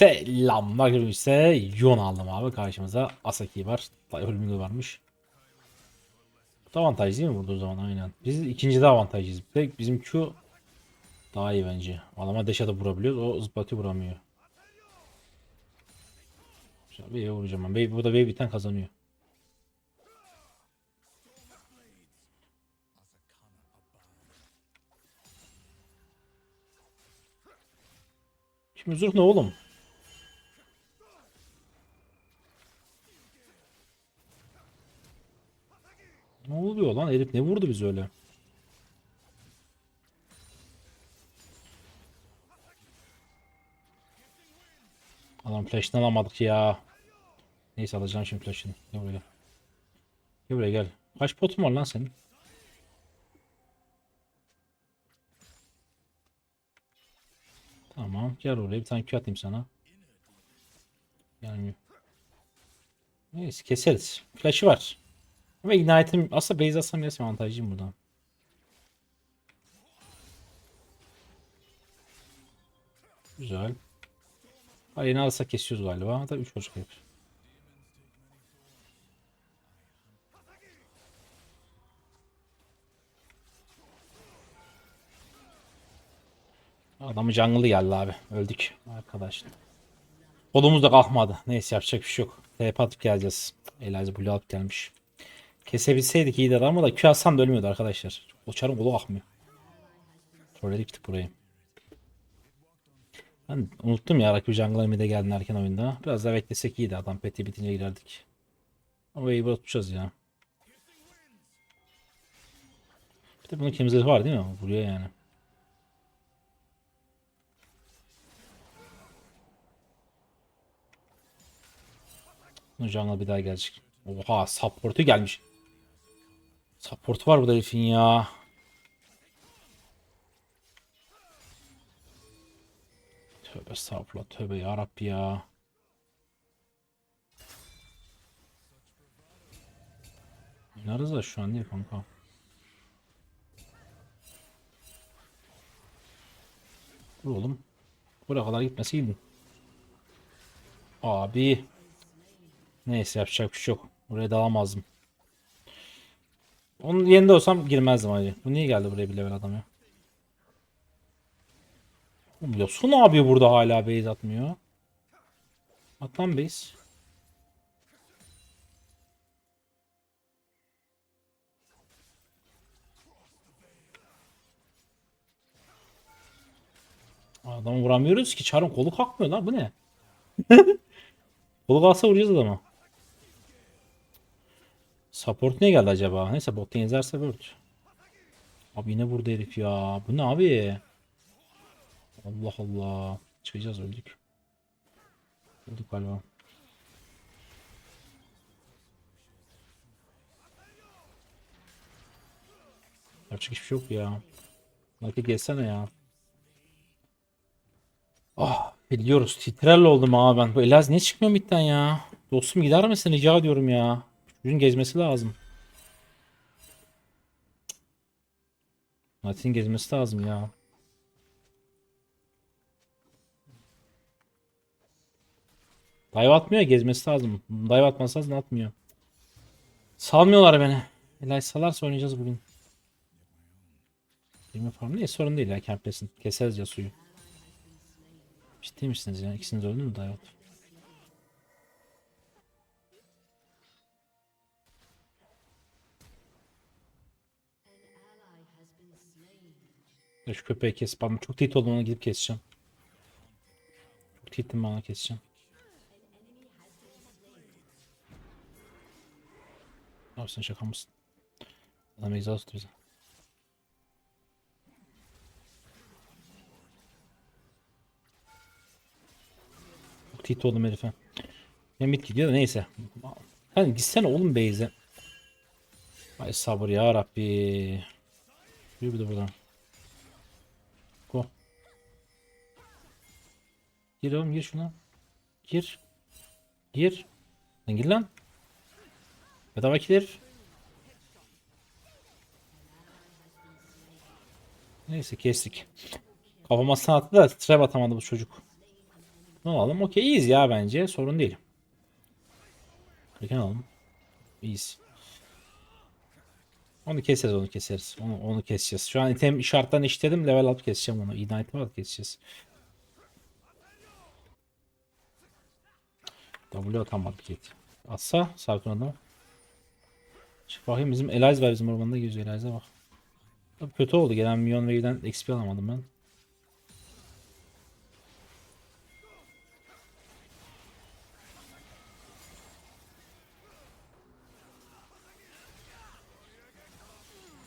Selamlar görüşürüz. Yon aldım abi karşımıza. Asaki var. Ölümlü varmış. Bu da avantaj değil mi burada o zaman aynen. Biz ikinci de avantajlıyız. Tek bizim Q daha iyi bence. Adama deşe de vurabiliyoruz. O zıplatı vuramıyor. Wave'e vuracağım ben. Wave, burada Wave biten kazanıyor. Şimdi zırh ne oğlum? Ne oluyor lan? Herif ne vurdu biz öyle? Adam flash'ını alamadık ya. Neyse alacağım şimdi flash'ını. Gel buraya. Gel buraya gel. Kaç potun var lan senin? Tamam gel oraya bir tane Q atayım sana. Gelmiyor. Neyse keseriz. Flash'ı var. Ama ignite'im aslında base atsam yine avantajlıyım buradan. Güzel. Ayını alsak kesiyoruz galiba. Hatta 3 boşluk yapıyor. Adamı jungle'ı geldi abi. Öldük arkadaşlar. Kolumuz da kalkmadı. Neyse yapacak bir şey yok. TP atıp geleceğiz. Elijah Blue alıp gelmiş. Kesebilseydik iyiydi ama da Q atsam da ölmüyordu arkadaşlar. O çarın kolu akmıyor. Trolledik burayı. Ben unuttum ya Rakip Jungle'a mid'e geldin erken oyunda. Biraz daha beklesek iyiydi. Adam peti bitince girerdik. Ama Wave'ı tutacağız ya. Bir de bunun kemizleri var değil mi? Vuruyor yani. Jungle bir daha gelecek. Oha support'u gelmiş. Support var burada herifin ya. Tövbe estağfurullah tövbe yarabbi ya. Oynarız da şu an değil kanka. Dur oğlum. Buraya kadar gitmeseydin. Abi. Neyse yapacak bir şey yok. Buraya dalamazdım. Onun yerinde olsam girmezdim hacı. Bu niye geldi buraya bir level adam ya? Oğlum Yasuo ne yapıyor burada hala base atmıyor? At lan base. Adamı vuramıyoruz ki. Çarın kolu kalkmıyor lan. Bu ne? kolu kalksa vuracağız adamı. Support ne geldi acaba? Neyse bottan yazarsa word. Abi yine burada herif ya. Bu ne abi? Allah Allah. Çıkacağız öldük. Öldük galiba. Yapacak hiçbir şey yok ya. Nakit gelsene ya. Ah biliyoruz. Titrerli oldum abi ben. Bu Elaz niye çıkmıyor midden ya? Dostum gider misin rica ediyorum ya. Çocuğun gezmesi lazım. Natin gezmesi lazım ya. Dive atmıyor gezmesi lazım. Dive atması lazım atmıyor. Salmıyorlar beni. Elay salarsa oynayacağız bugün. Bilmiyorum falan değil sorun değil ya kemplesin. Keseriz ya suyu. Ciddi misiniz ya? İkisiniz öldü mü dive at? Ya şu köpeği kes. Ben çok tilt oldum ona gidip keseceğim. Çok tilttim ben ona keseceğim. Abi sen şaka mısın? Adam exhaust bize. Çok tilt oldum herife. Mehmet gidiyor da neyse. Hani gitsene oğlum Beyze. Ay sabır ya Rabbi. Yürü bir de buradan. Gir oğlum gir şuna. Gir. Gir. Lan gir lan. Bedava kilir. Neyse kestik. Kafama attı da trap atamadı bu çocuk. Ne alalım? Okey iyiyiz ya bence. Sorun değil. Kraken alalım. İyiyiz. Onu keseriz onu keseriz. Onu, onu keseceğiz. Şu an item işaretten işledim. Level up keseceğim onu. Ignite var keseceğiz. W atamadı git. Atsa Sarkın adam. Çık bakayım bizim Eliz var bizim ormanda geziyor Eliz'e bak. Tabii kötü oldu. Gelen milyon wave'den XP alamadım ben.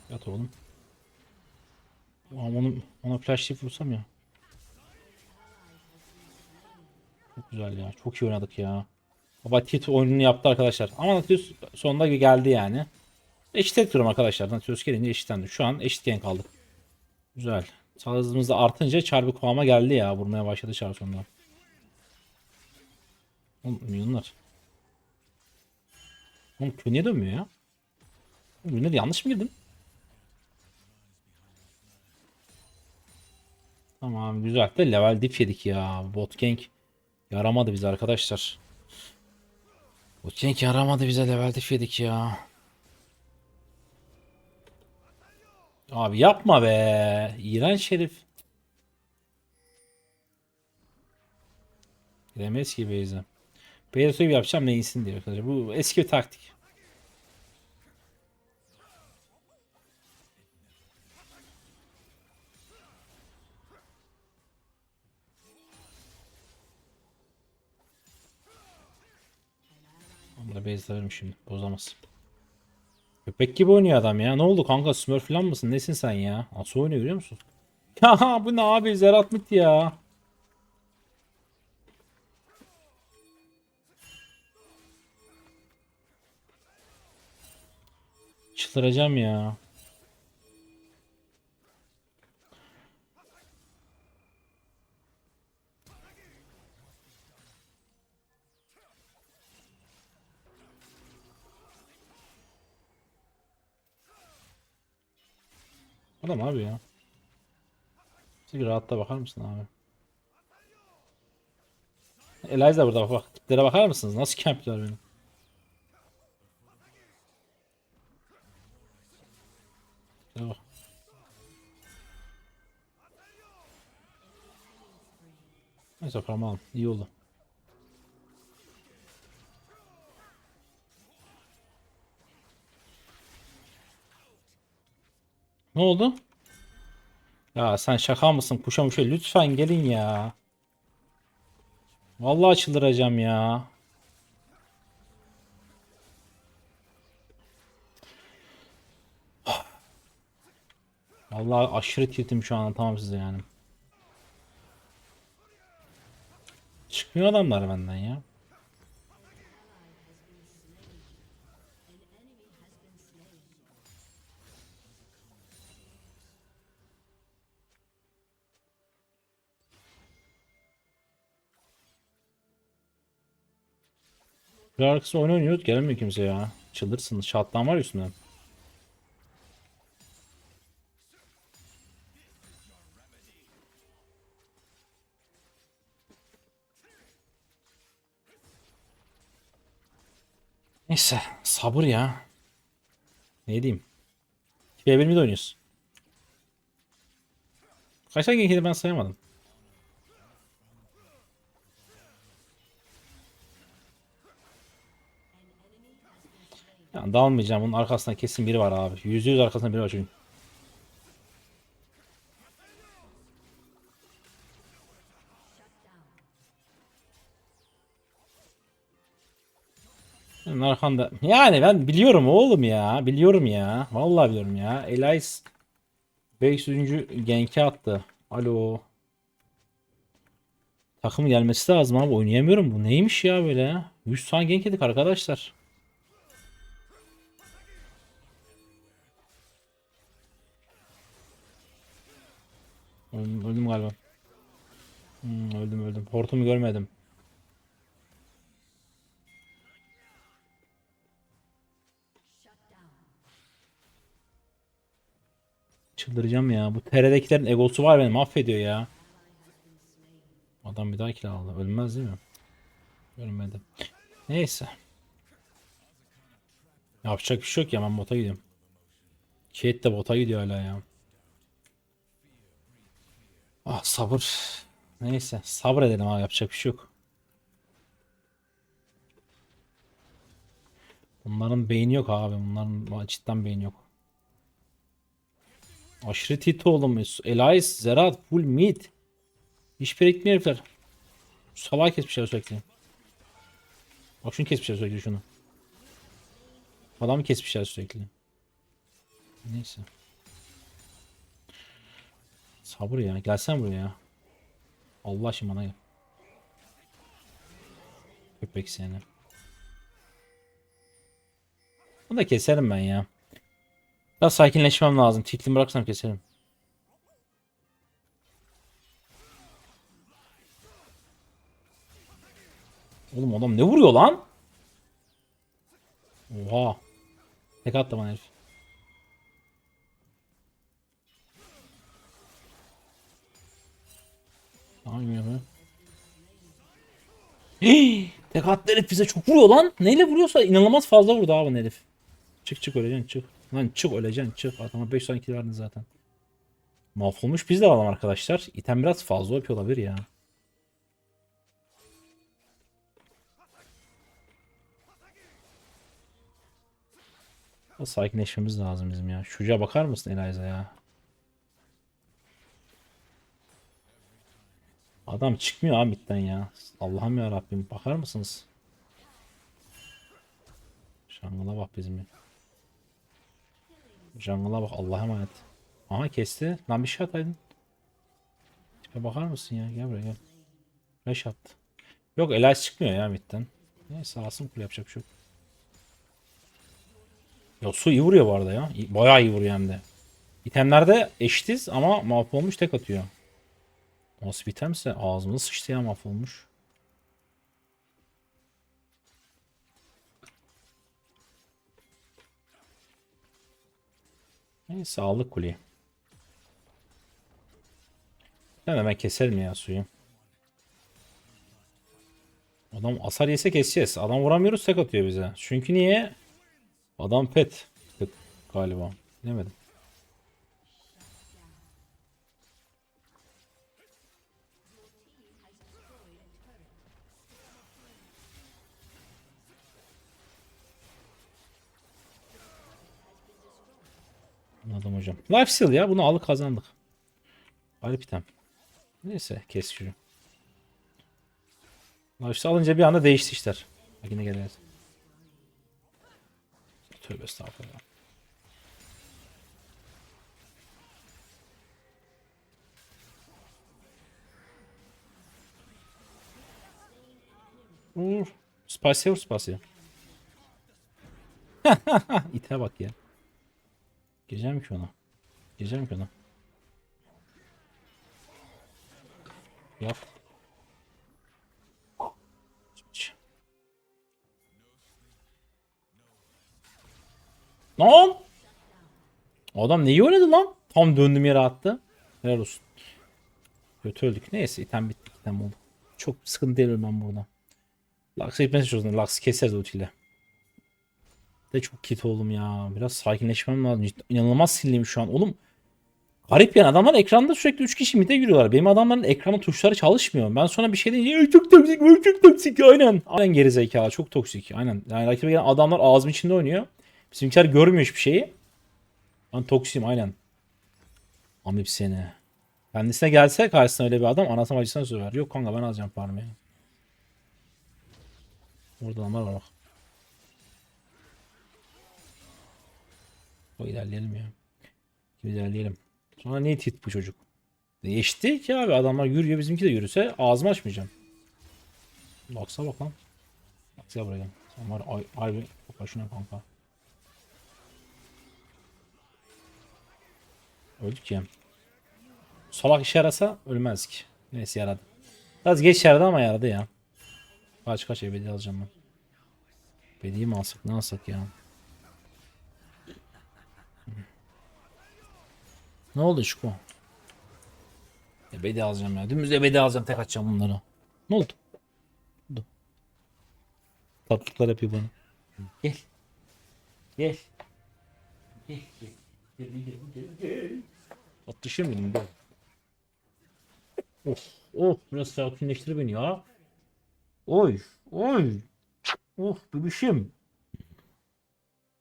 Yat oğlum. Ama onu, ona flashlayıp vursam ya. Çok güzel ya. Çok iyi oynadık ya. Baba Tit oyununu yaptı arkadaşlar. Ama Nautilus sonunda geldi yani. Eşit durum arkadaşlar. Nautilus gelince eşitlendi. Şu an eşitken kaldık. Güzel. Sağ da artınca çarpı kıvama geldi ya. Vurmaya başladı çar sonunda. Oğlum milyonlar. Oğlum köy niye dönmüyor ya? Ne yanlış mı girdim? Tamam güzel de level dip yedik ya. Bot gank yaramadı bize arkadaşlar. Bot gank yaramadı bize level yedik ya. Abi yapma be. İğrenç herif. Giremeyiz ki Beyza. Beyza yapacağım neysin diyor arkadaşlar. Bu eski bir taktik. Beyza verim şimdi. Bozamaz. Köpek gibi oynuyor adam ya. Ne oldu kanka Smurf falan mısın? Nesin sen ya? Nasıl oynuyor görüyor musun? Ya bu ne abi Zerat Mit ya. Çıldıracağım ya. Adam abi ya. Bir rahatta bakar mısın abi? Eliza burada bak bak. Tiplere bakar mısınız? Nasıl campler benim? Bak. Neyse tamam iyi oldu. Oldu? Ya sen şaka mısın? Kuşa muşa lütfen gelin ya. Vallahi çıldıracağım ya. Vallahi aşırı tiltim şu an tamam size yani. Çıkmıyor adamlar benden ya. Bir arkası oyun oynuyoruz gelmiyor kimse ya. Çıldırsınız. Şattan var üstünden. Neyse sabır ya. Ne diyeyim? 2v1 mi de oynuyoruz? Kaç tane ben sayamadım. Yani dalmayacağım. Bunun arkasında kesin biri var abi. Yüzde yüz arkasında biri var çünkü. Arkanda. Yani ben biliyorum oğlum ya. Biliyorum ya. Vallahi biliyorum ya. Elias 500. genki attı. Alo. Takım gelmesi lazım abi. Oynayamıyorum. Bu neymiş ya böyle? 100 tane genk yedik arkadaşlar. Öldüm, öldüm galiba. Hmm, öldüm öldüm. Hortumu görmedim. Çıldıracağım ya. Bu TR'dekilerin egosu var benim. Affediyor ya. Adam bir daha kill aldı. Ölmez değil mi? Ölmedi. Neyse. Yapacak bir şey yok ya ben bota gidiyorum. Kate de bota gidiyor hala ya. Ah sabır. Neyse sabredelim abi yapacak bir şey yok. Bunların beyni yok abi. Bunların cidden beyni yok. Aşırı tit oğlum. Elias, Zerat, full mid. Hiçbir ekmeği herifler. Salağa kesmişler sürekli. Bak şunu kesmişler sürekli şunu. Adamı kesmişler sürekli. Neyse. Sabır ya. Gelsen buraya ya. Allah aşkına bana gel. Köpek seni. Bunu da keserim ben ya. Biraz sakinleşmem lazım. Titlimi bıraksam keserim. Oğlum adam ne vuruyor lan? Oha. Tek attı bana herif. Ya be. Hii, Tek attı herif bize çok vuruyor lan. Neyle vuruyorsa inanılmaz fazla vurdu abi herif. Çık çık öleceksin çık. Lan çık öleceksin çık. Adama 5 tane kill verdin zaten. Mahvolmuş biz de alalım arkadaşlar. İtem biraz fazla OP olabilir ya. Sakinleşmemiz lazım bizim ya. Şuraya bakar mısın Eliza ya? Adam çıkmıyor midden ya. Allah'ım ya Rabbim bakar mısınız? Jungle'a bak bizim. ya. Jungle'a bak Allah'a emanet. Aha kesti. Lan bir şey ataydın. Tipe bakar mısın ya? Gel buraya gel. Flash attı. Yok Elias çıkmıyor ya midden. Neyse alsın kule yapacak bir şey yok. Yosu iyi vuruyor bu arada ya. Bayağı iyi vuruyor hem de. İtemlerde eşitiz ama mahvolmuş tek atıyor. Nasıl bir itemse ağzımda sıçtı ya mahvolmuş. Neyse aldık kuleyi. Ben hemen keselim ya suyu. Adam asar yese keseceğiz. Adam vuramıyoruz tek atıyor bize. Çünkü niye? Adam. Pet galiba. Bilemedim. Anladım hocam. Life steal ya. Bunu alıp kazandık. Garip item. Neyse kes şunu. Life steal alınca bir anda değişti işler. Bak yine geliriz. Tövbe estağfurullah. Vur. Spicy vur spicy. İte bak ya. Gireceğim ki ona. Gireceğim ki ona. Yap. Lan! Adam neyi oynadı lan? Tam döndüm yere attı. Helal olsun. Kötü. Neyse item bitti. item oldu. Çok sıkıntı değil ben burada. Lux'a gitmesi çözüm. Lux keseriz ultiyle. De çok kit oldum ya. Biraz sakinleşmem lazım. Cidden inanılmaz sinirliyim şu an. Oğlum garip yani adamlar ekranda sürekli 3 kişi mide yürüyorlar. Benim adamların ekranın tuşları çalışmıyor. Ben sonra bir şey deyince "Ay, çok toksik, çok toksik aynen. Aynen geri çok toksik aynen. Yani rakibe gelen adamlar ağzım içinde oynuyor. Bizimkiler görmüyor hiçbir şeyi. Ben toksiyim aynen. Amip seni. Kendisine gelse karşısına öyle bir adam anasını acısına söver. Yok kanka ben alacağım farmı. Orada adamlar var bak. O ilerleyelim ya. İlerleyelim. Sonra niye tit bu çocuk? Değişti ki abi adamlar yürüyor bizimki de yürüse ağzımı açmayacağım. Baksa bak lan. Baksa buraya. Sen var ay, ay bak şuna kanka. Öldük ya. Salak işe yarasa ölmezdik. Neyse yaradı. Biraz geç yaradı ama yaradı ya. Kaç kaç ebedi alacağım ben. Ebediyi mi alsak ne alsak ya. Ne oldu Şiko? Ebedi alacağım ya. Dümdüz ebedi alacağım. Tek atacağım bunları. Ne oldu? Ne oldu? Tatlıklar yapıyor bana. Gel. Gel. Gel gel. Gel gel gel gel. Atlaşır mıydım böyle? Of oh, oh biraz sakinleştir beni ya. Oy oy. Oh bebişim.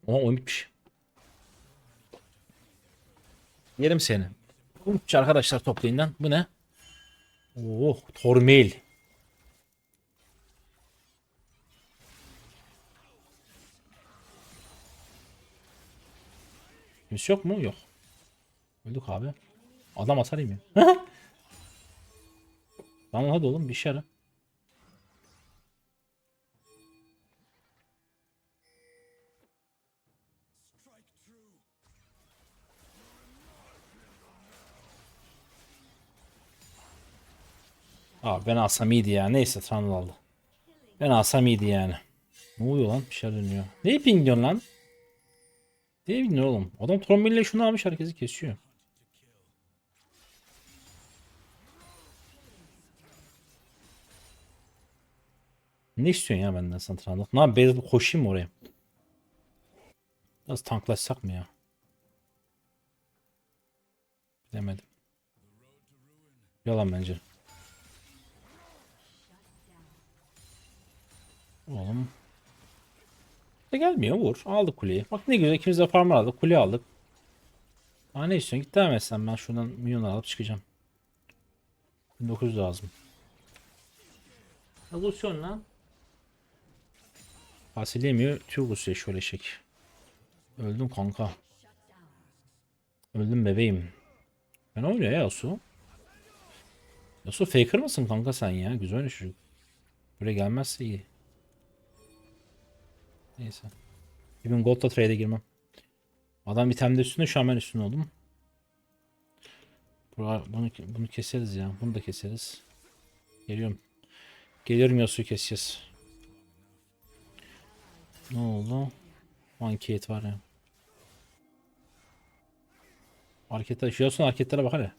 Aa oyun bitmiş. Yerim seni. Umutçu arkadaşlar toplayından. Bu ne? Oh tormel. Kimse yok mu? Yok. Öldük abi. Adam atar ya. Tamam hadi oğlum bir şey ara. Abi ben alsam iyiydi ya. Neyse Trundle aldı. Ben alsam iyiydi yani. Ne oluyor lan? Bir şeyler dönüyor. Ne ping diyorsun lan? Ne bilmiyorum oğlum. Adam trombille şunu almış herkesi kesiyor. Ne istiyorsun ya benden sen Trundle? Ne yapayım? Koşayım mı oraya? Biraz tanklaşsak mı ya? Bilemedim. Yalan bence. Oğlum. Da gelmiyor vur. Aldık kuleyi. Bak ne güzel ikimiz de farm aldık. Kule aldık. Aa ne istiyorsun? Git devam etsen ben şuradan milyon alıp çıkacağım. 1900 lazım. Ne kusuyorsun lan? Fasilemiyor. Tüy kusuyor şöyle şek. Öldüm kanka. Öldüm bebeğim. Ben oynuyor ya Yasuo. Yasuo faker mısın kanka sen ya? Güzel oynuyor çocuk. Böyle gelmezse iyi. Neyse. Bugün Gold'la trade'e girmem. Adam itemde üstünde şu an ben üstünde oldum. Bunu, bunu keseriz ya. Bunu da keseriz. Geliyorum. Geliyorum Yasuo'yu keseceğiz. Ne oldu? Kate var ya. Hareketler, şu Yasuo'nun hareketlere bak hele.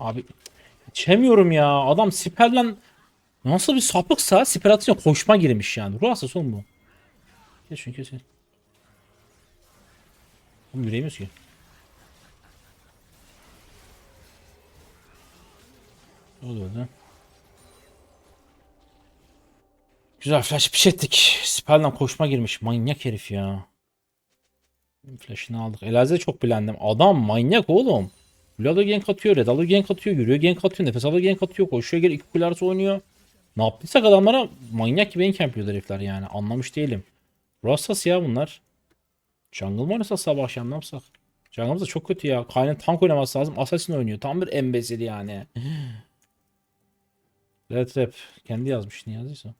Abi içemiyorum ya. Adam siperden nasıl bir sapıksa siper atınca koşma girmiş yani. Ruh hastası oğlum bu. Şunu kes. kes. Oğlum yürüyemiyoruz ki. Ne oluyor lan? Güzel flash piş ettik. Siperden koşma girmiş. Manyak herif ya. Flash'ını aldık. Elazığ'ı çok bilendim. Adam manyak oğlum. Lalo gank atıyor, Red alıyor gank atıyor, yürüyor gank atıyor, nefes alıyor gank atıyor, koşuyor geri iki kule arası oynuyor. Ne yaptıysak adamlara manyak gibi gank yapıyor herifler yani. Anlamış değilim. Rastas ya bunlar. Jungle mı oynasak sabah akşam ne yapsak? Jungle'ımız da çok kötü ya. Kayn'ın tank oynaması lazım. Assassin oynuyor. Tam bir embesil yani. Red Rap. Kendi yazmış ne yazdıysa.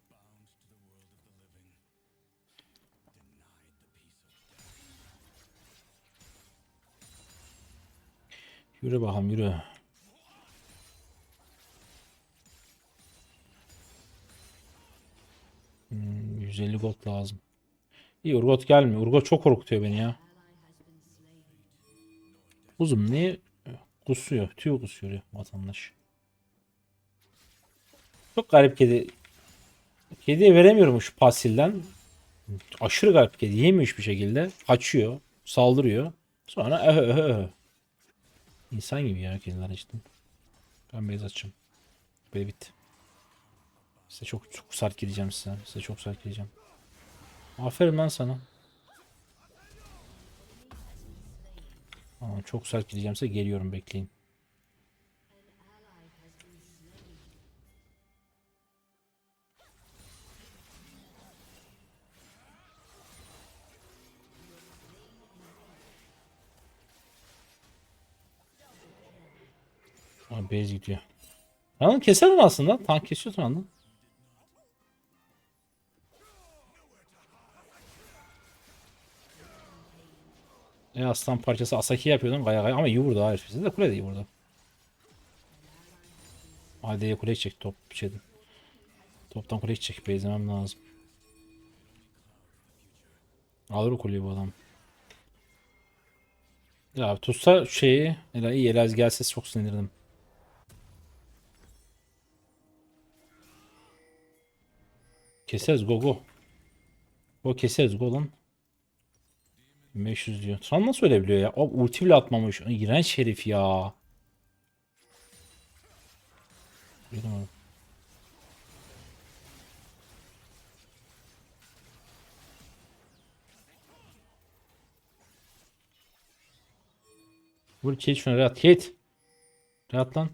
Yürü bakalım yürü. Hmm, 150 gold lazım. İyi Urgot gelmiyor. Urgot çok korkutuyor beni ya. Uzun niye kusuyor? Tüy kusuyor vatandaş. Çok garip kedi. Kediye veremiyorum şu pasilden. Aşırı garip kedi. Yemiyor hiçbir şekilde. Kaçıyor. Saldırıyor. Sonra öhö öhö öhö. İnsan gibi ya kediler işte. Ben beyaz açacağım. Böyle bitti. Size çok çok sert gireceğim size. Size çok sert gireceğim. Aferin lan sana. Aa, çok sert gireceğim size geliyorum bekleyin. Base gidiyor. Lan keser mi aslında? Tank kesiyor lan. E aslan parçası Asaki yapıyordun gaya gaya ama iyi vurdu hayır. Bize de kule de iyi vurdu. AD'ye kule çek top şeyden. Toptan kule çekip bezlemem lazım. Alır o kuleyi bu adam. Ya tutsa şeyi iyi Elaz gelse çok sinirlenirdim. Keseriz go go. Go keseriz go lan. 500 diyor. Tran nasıl öyle biliyor ya? O ulti bile atmamış. İğrenç herif ya. Abi. Vur Kate şuna rahat. Kate. Rahat lan.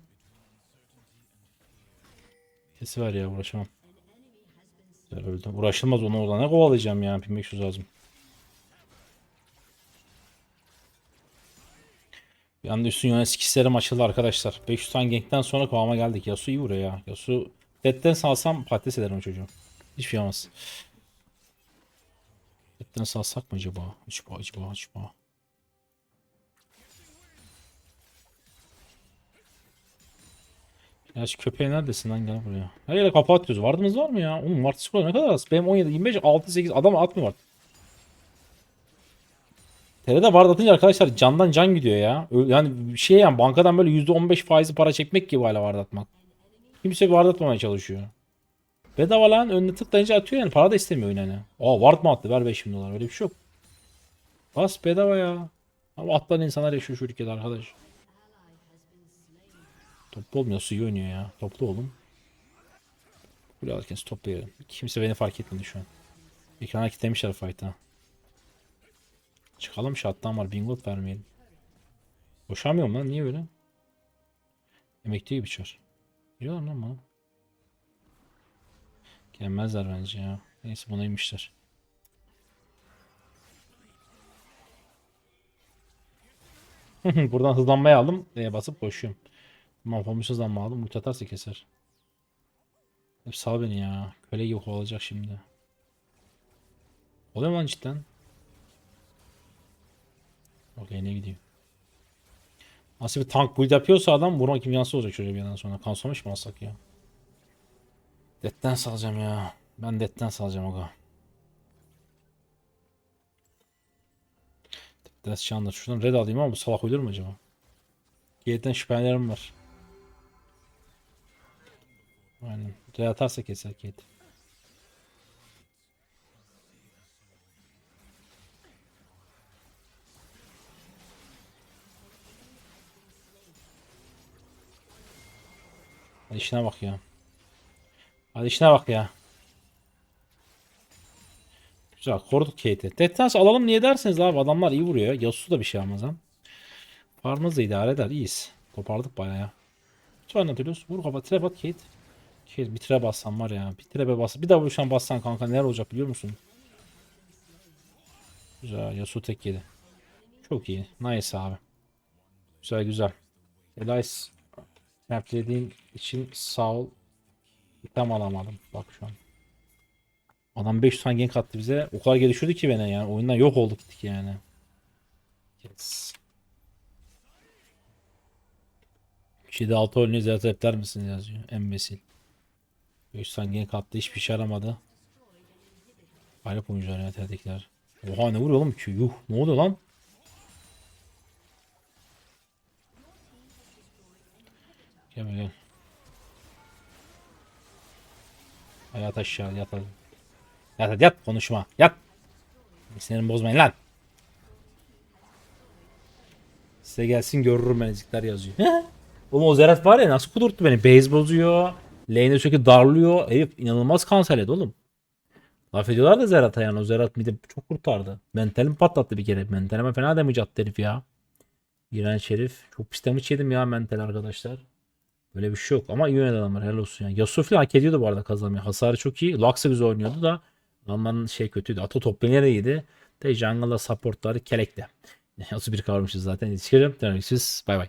Kesi var ya uğraşamam. Öldüm. Uğraşılmaz onu ne kovalayacağım ya. 1500 lazım. Bir anda üstün yönet skillslerim açıldı arkadaşlar. 500 tane gankten sonra kıvama geldik. Yasuo iyi vuruyor ya. Yasuo Dead'den salsam patates ederim o çocuğu. Hiçbir şey olmaz. Dead'den salsak mı acaba? Acaba acaba acaba. Ya şu köpeğe neredesin lan gel buraya. Her yere kafa atıyoruz. Vardınız var mı ya? Oğlum Martı ne kadar az. Benim 17, 25, 6, 8 adam atmıyor artık. TR'de vard atınca arkadaşlar candan can gidiyor ya. Yani şey yani bankadan böyle %15 faizi para çekmek gibi hala vard atmak. Kimse vard atmamaya çalışıyor. Bedava lan önüne tıklayınca atıyor yani para da istemiyor yani. Aa ward mı attı ver 5000 dolar öyle bir şey yok. Bas bedava ya. Ama atlayan insanlar yaşıyor şu ülkede arkadaş. Toplu olmuyor suyu oynuyor ya. Toplu olun. Kule alırken toplayalım. Kimse beni fark etmedi şu an. Ekrana kilitlemişler fight'a. Çıkalım şattan var. Bingot vermeyelim. Boşamıyorum lan. Niye böyle? Emekli gibi çar. Biliyorlar lan bana. Gelmezler bence ya. Neyse buna inmişler. Buradan hızlanmayı aldım. D'ye basıp koşuyorum. Mahvolmuş hızlanma aldım. Mut atarsa keser. Hep sal beni ya. Köle gibi olacak şimdi. Oluyor mu lan cidden? Okey ne gidiyor. Nasıl bir tank build yapıyorsa adam vurma kimyası olacak şöyle bir yandan sonra. Kansamış mı alsak ya? Detten salacağım ya. Ben detten salacağım aga. Ders Chandler. Şuradan red alayım ama bu salak ölür mü acaba? Gate'den şüphelerim var. Aynen. Red atarsa keser Gate. Hadi işine bak ya. Hadi işine bak ya. Güzel koruduk Kate'i. Detans alalım niye derseniz abi adamlar iyi vuruyor. Yasuo da bir şey almaz ha. Farmımız da idare eder iyiyiz. Toparladık bayağı ya. Sonra atıyoruz. Vur kafa trap at Kate. Bir trap bassan var ya. Bir trap'e bas. Bir daha bu şan bassan kanka neler olacak biliyor musun? Güzel Yasuo tek yedi. Çok iyi. Nice abi. Güzel güzel. Elias Snaplediğin için sağ ol. Tam alamadım. Bak şu an. Adam 500 tane gank attı bize. O kadar gelişiyordu ki beni yani. Oyundan yok olduk gittik yani. Yes. Kişide 6 oyunu ziyaret eder misin yazıyor. Embesil. 500 tane gank attı. Hiçbir şey yaramadı. Galip oyuncular ya terdekiler. Oha ne vuruyor oğlum ki? Yuh ne oluyor lan? Gel gel. Yat aşağı yat. Yat hadi yat konuşma yat. Sinirimi bozmayın lan. Size gelsin görürüm ben yazıyor. Oğlum o Zerat var ya nasıl kudurttu beni. Base bozuyor. Lane'e sürekli darlıyor. Herif inanılmaz kanserledi oğlum. Laf ediyorlar da Zerat'a yani. O Zerat midi çok kurtardı. Mentalim patlattı bir kere. Mentalime fena damage attı herif ya. İğrenç herif. Çok pis damage yedim ya mental arkadaşlar. Böyle bir şey yok ama iyi oynadı adamlar helal olsun yani. Yasuo hak ediyordu bu arada kazanmayı. Hasarı çok iyi. Lux'a güzel oynuyordu da adamların şey kötüydü. Ato toplayan iyiydi. De jungle'da supportları kelekti. Yasuo bir kavramışız zaten. Yetişkirim. Denemek Bay bay.